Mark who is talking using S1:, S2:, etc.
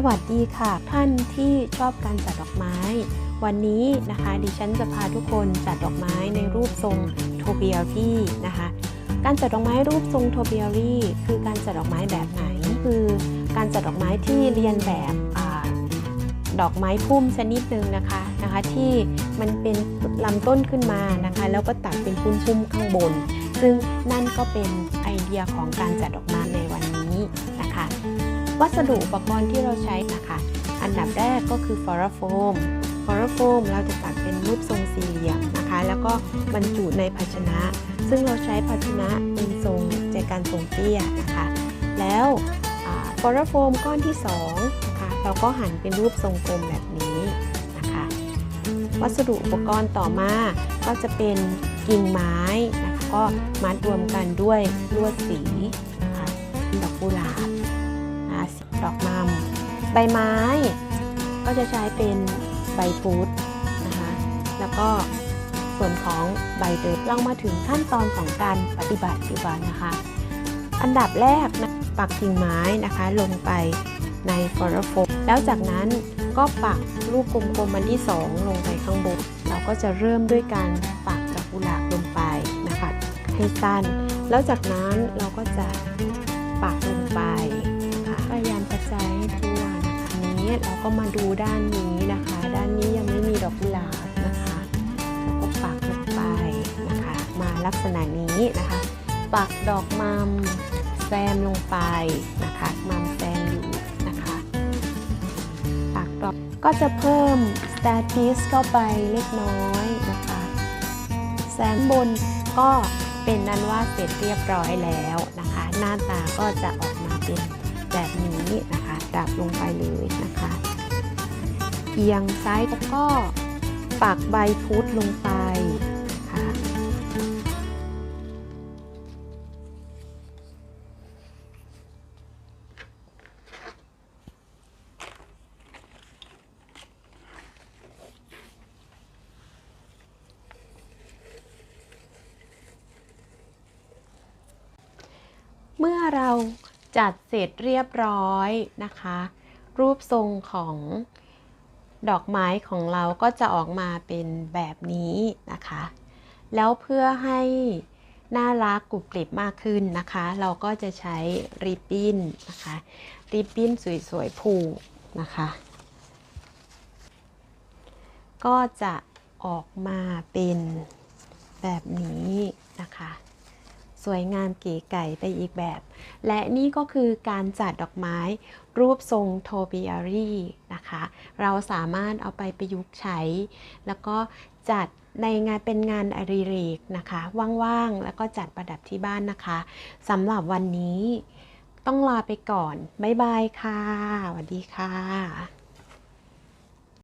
S1: สวัสดีค่ะ ท่านที่ชอบการจัดดอกไม้ วันนี้นะคะดิฉันจะพาทุกคนจัดดอกไม้ในรูปทรงโทเบียรี่นะคะ การจัดดอกไม้รูปทรงโทเบียรี่คือการจัดดอกไม้แบบไหน คือการจัดดอกไม้ที่เรียนแบบอดอกไม้พุ่มชนิดหนึ่งนะคะนะคะที่มันเป็นลำต้นขึ้นมานะคะ แล้วก็ตัดเป็นพุ่มๆข้างบน ซึ่งนั่นก็เป็นไอเดียของการจัดดอกไม้ในวันนี้นะคะ วัสดุอุปกรณ์ที่เราใช้นะคะ อันดับแรกก็คือฟอร์โฟมฟอร์โฟมเราจะตัดเป็นรูปทรงสี่เหลี่ยมนะคะ แล้วก็บรรจุในภาชนะ ซึ่งเราใช้ภาชนะเป็นทรงใจการทรงเตี้ยนะคะ แล้วฟอร์โฟมก้อนที่2นะคะเราก็หั่นเป็นรูปทรงกลมแบบนี้นะคะ วัสดุอุปกรณ์ต่อมาก็จะเป็นกิ่งไม้นะคะก็มัดรวมกันด้วยลวดสีนะคะดอกกุหลาบ ดอกมัมใบไม้ ก็จะใช้เป็นใบฟูดนะคะ แล้วก็ส่วนของใบเตยเรามาถึงขั้นตอนของการปฏิบัติดีกว่านะคะ อันดับแรกนะปักกิ่งไม้นะคะลงไปในฟอร์โฟมแล้วจากนั้นก็ปักลูกกลมๆมันที่ 2 ลงไปข้างบน เราก็จะเริ่มด้วยการปักดอกกุหลาบลงไปนะคะให้สั้น แล้วจากนั้นเราก็จะ เราก็มาดูด้านนี้นะคะ ด้านนี้ยังไม่มีดอกกุหลาบนะคะเราก็ปักลงไปนะคะ มาลักษณะนี้นะคะ ปักดอกมัมแซมลงไปนะคะมัมแซมอยู่นะคะปักดอกก็จะเพิ่มสแตติสเข้าไปเล็กน้อยนะคะแซมบนก็เป็นนั้นว่าเสร็จเรียบร้อยแล้วนะคะ หน้าตาก็จะออกมาเป็น แบบนี้นะคะดับลงไปเลยนะคะ เอียงซ้ายแล้วก็ปักใบพุทธลงไปนะคะเมื่อเรา จัดเสร็จเรียบร้อยนะคะ รูปทรงของดอกไม้ของเราก็จะออกมาเป็นแบบนี้นะคะ แล้วเพื่อให้น่ารักกรุบกริบมากขึ้นนะคะ เราก็จะใช้ริบบิ้นนะคะ ริบบิ้นสวยๆผูกนะคะ ก็จะออกมาเป็นแบบนี้ สวยงามเก๋ไก่ไปอีกแบบ และนี่ก็คือการจัดดอกไม้รูปทรงโทปิอารีนะคะ เราสามารถเอาไปประยุกต์ใช้ แล้วก็จัดในงานเป็นงานอดิเรกนะคะ ว่างๆ แล้วก็จัดประดับที่บ้านนะคะสำหรับวันนี้ต้องลาไปก่อน บ๊ายบายค่ะสวัสดีค่ะ